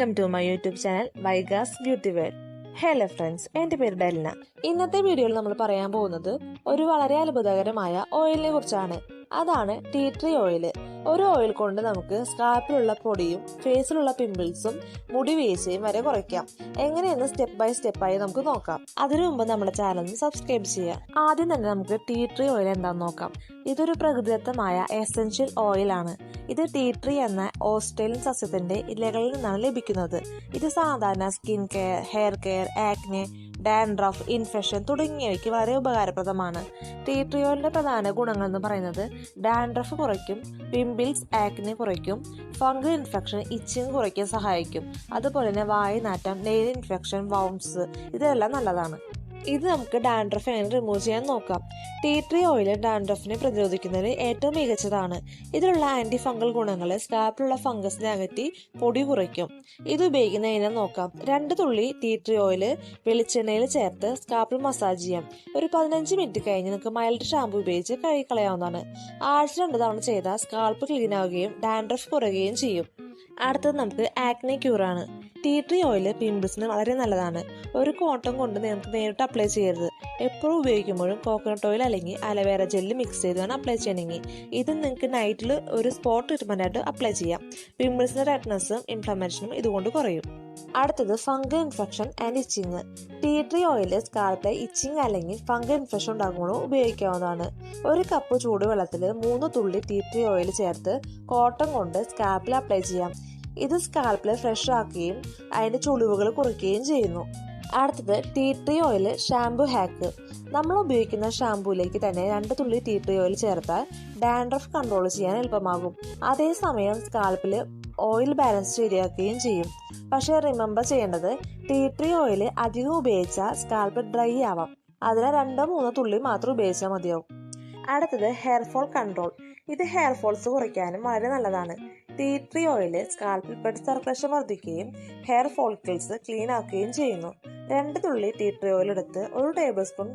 Welcome to my YouTube channel Vaiga's beauty world hello friends എന്റെ പേര് ഡെൽന. ഇന്നത്തെ വീഡിയോയിൽ നമ്മൾ പറയാൻ പോകുന്നത് ഒരു വളരെ അത്ഭുതകരമായ ഓയിലിനെ കുറിച്ചാണ്. അതാണ് ടീ ട്രീ ഓയിൽ ഒരു ഓയിൽ കൊണ്ട് നമുക്ക് സ്കാൽപ്പിലുള്ള പൊടിയും ഫേസിലുള്ള പിമ്പിൾസും മുടി വീഴ്ചയും വരെ കുറയ്ക്കാം. എങ്ങനെയെന്ന് സ്റ്റെപ്പ് ബൈ സ്റ്റെപ്പായി നമുക്ക് നോക്കാം. അതിനു മുമ്പ് നമ്മുടെ ചാനൽ സബ്സ്ക്രൈബ് ചെയ്യാം ആദ്യം തന്നെ നമുക്ക് ടീ ട്രീ ഓയിൽ എന്താണെന്ന് നോക്കാം. ഇതൊരു പ്രകൃതിദത്തമായ എസെൻഷ്യൽ ഓയിലാണ് ഇത് ടീ ട്രീ എന്ന ഓസ്ട്രേലിയൻ സസ്യത്തിന്റെ ഇലകളിൽ നിന്നാണ് ലഭിക്കുന്നത്. ഇത് സാധാരണ skin care hair care acne dandruff infection തുടങ്ങിയവയ്ക്ക് വളരെ ഉപകാരപ്രദമാണ്. ടീ ട്രീ ഓയിലിന്റെ പ്രധാന ഗുണങ്ങൾ എന്ന് പറയുന്നത് ഡാൻഡ്രഫ് കുറയ്ക്കും പിമ്പിൾസ് ആക്നെ കുറയ്ക്കും ഫംഗൽ ഇൻഫെക്ഷൻ ഇച്ചിങ് കുറയ്ക്കാൻ സഹായിക്കും. അതുപോലെ തന്നെ വായനാറ്റം നെയിൽ ഇൻഫെക്ഷൻ വൗൺസ് ഇതെല്ലാം നല്ലതാണ്. ഇത് നമുക്ക് ഡാൻഡ്രഫ് എങ്ങനെ റിമൂവ് ചെയ്യാൻ നോക്കാം. ടീ ട്രീ ഓയിൽ ഡാൻഡ്രഫിനെ പ്രതിരോധിക്കുന്നതിൽ ഏറ്റവും മികച്ചതാണ്. ഇതിലുള്ള ആന്റി ഫംഗൽ ഗുണങ്ങൾ സ്കാപ്പിലുള്ള ഫംഗസിനെ അകറ്റി പൊടി കുറയ്ക്കും. ഇത് ഉപയോഗിക്കുന്ന നോക്കാം. രണ്ട് തുള്ളി ടീ ട്രീ ഓയിൽ വെളിച്ചെണ്ണയിൽ ചേർത്ത് സ്കാപ്പിൽ മസാജ് ചെയ്യാം. ഒരു പതിനഞ്ച് മിനിറ്റ് കഴിഞ്ഞ് നിങ്ങൾക്ക് മൈൽഡ് ഷാമ്പു ഉപയോഗിച്ച് കഴുകിക്കളയാവുന്നതാണ് ആഴ്ച രണ്ട് തവണ ചെയ്താൽ സ്കാൾപ്പ് ക്ലീൻ ആവുകയും ഡാൻഡ്രഫ് കുറയുകയും ചെയ്യും. അടുത്തത് നമുക്ക് ആക്നെ ക്യൂറാണ് ടീ ട്രീ ഓയിൽ പിമ്പിൾസിന് വളരെ നല്ലതാണ്. ഒരു കോട്ടം കൊണ്ട് നിങ്ങൾക്ക് നേരിട്ട് അപ്ലൈ ചെയ്യരുത്. എപ്പോഴും ഉപയോഗിക്കുമ്പോഴും കോക്കനട്ട് ഓയിൽ അല്ലെങ്കിൽ അലവേറ ജെല്ല് മിക്സ് ചെയ്ത് വേണം അപ്ലൈ ചെയ്യണമെങ്കിൽ. ഇത് നിങ്ങൾക്ക് നൈറ്റിൽ ഒരു സ്പോട്ട് ട്രീറ്റ്മെന്റ് ആയിട്ട് അപ്ലൈ ചെയ്യാം. പിമ്പിൾസിന്റെ റെഡ്നെസ്സും ഇൻഫ്ലമേഷനും ഇതുകൊണ്ട് കുറയും. അടുത്തത് fungal infection and itching tea tree oil സ്കാൽപ്പിലെ itching അല്ലെങ്കിൽ ഫംഗൽ ഇൻഫെക്ഷൻ ഉണ്ടാകുമ്പോൾ ഉപയോഗിക്കാവുന്നതാണ്. ഒരു കപ്പ് ചൂടുവെള്ളത്തിൽ മൂന്ന് തുള്ളി ടീ ട്രീ ഓയിൽ ചേർത്ത് കോട്ടൺ കൊണ്ട് സ്കാൽപ്പിൽ അപ്ലൈ ചെയ്യാം. ഇത് സ്കാൽപ്പിൽ ഫ്രഷ് ആക്കുകയും അതിന്റെ ചുളിവുകൾ കുറയ്ക്കുകയും ചെയ്യുന്നു. അടുത്തത് tea tree oil shampoo hack നമ്മൾ ഉപയോഗിക്കുന്ന ഷാംപൂയിലേക്ക് തന്നെ രണ്ട് തുള്ളി ടീ ട്രീ ഓയിൽ ചേർത്താൽ ഡാൻഡ്രഫ് കൺട്രോൾ ചെയ്യാൻ എളുപ്പമാകും. അതേസമയം സ്കാൽപ്പിൽ ഓയിൽ ബാലൻസ് ശരിയാക്കുകയും ചെയ്യും. പക്ഷേ റിമെമ്പർ ചെയ്യേണ്ടത് ടീ ട്രീ ഓയിൽ അധികം ഉപയോഗിച്ചാൽ സ്കാൽപ്പ് ഡ്രൈ ആവാം. അതിനാൽ രണ്ടോ മൂന്നോ തുള്ളി മാത്രം ഉപയോഗിച്ചാൽ മതിയാവും. അടുത്തത് ഹെയർ ഫോൾ കൺട്രോൾ ഇത് ഹെയർ ഫോൾസ് കുറയ്ക്കാനും വളരെ നല്ലതാണ്. ടീ ട്രീ ഓയിൽ സ്കാൽപ്പിൽ ബ്ലഡ് സർക്കുലേഷൻ വർദ്ധിക്കുകയും ഹെയർ ഫോളിക്കിൾസ് ക്ലീൻ ആക്കുകയും ചെയ്യുന്നു. രണ്ട് തുള്ളി ടീ ട്രീ ഓയിൽ എടുത്ത് ഒരു ടേബിൾ സ്പൂൺ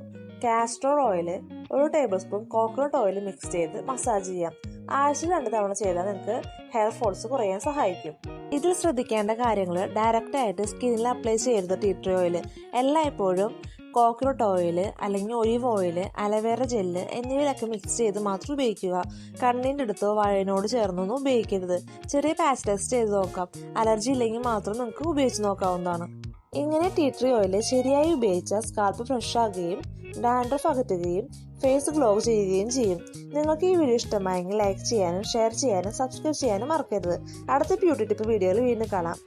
കാസ്ട്രോൾ ഓയിൽ ഒരു tablespoon coconut oil mix ചെയ്ത് മസാജ് ചെയ്യാം. ആഴ്ചയിൽ രണ്ട് തവണ ചെയ്താൽ നിങ്ങൾക്ക് ഹെയർ ഫോൾസ് കുറയാൻ സഹായിക്കും. ഇതിൽ ശ്രദ്ധിക്കേണ്ട കാര്യങ്ങൾ ഡയറക്റ്റ് ആയിട്ട് സ്കിന്നിൽ അപ്ലൈ ചെയ്യരുത് ടീ ട്രീ ഓയിൽ എല്ലായ്പ്പോഴും കോക്കനട്ട് ഓയിൽ അല്ലെങ്കിൽ olive oil aloe vera gel എന്നിവയിലൊക്കെ mix ചെയ്ത് മാത്രം ഉപയോഗിക്കുക. കണ്ണിന്റെ അടുത്തോ വഴനോട് ചേർന്നൊന്നും ഉപയോഗിക്കരുത്. ചെറിയ പാച്ച് ടെസ്റ്റ് ചെയ്ത് നോക്കാം. അലർജി ഇല്ലെങ്കിൽ മാത്രം നിങ്ങൾക്ക് ഉപയോഗിച്ച് നോക്കാവുന്നതാണ്. ഇങ്ങനെ ടീ ട്രീ ഓയിൽ ശരിയായി ഉപയോഗിച്ചാൽ സ്കാൽപ്പ് ഫ്രഷ് ആകുകയും ഡാൻഡ്രഫ് അകറ്റുകയും ഫേസ് ഗ്ലോ ചെയ്യുകയും ചെയ്യും. നിങ്ങൾക്ക് ഈ വീഡിയോ ഇഷ്ടമായെങ്കിൽ ലൈക്ക് ചെയ്യാനും ഷെയർ ചെയ്യാനും സബ്സ്ക്രൈബ് ചെയ്യാനും മറക്കരുത്. അടുത്ത ബ്യൂട്ടി ടിപ്പ് വീഡിയോയിൽ വീണ്ടും കാണാം.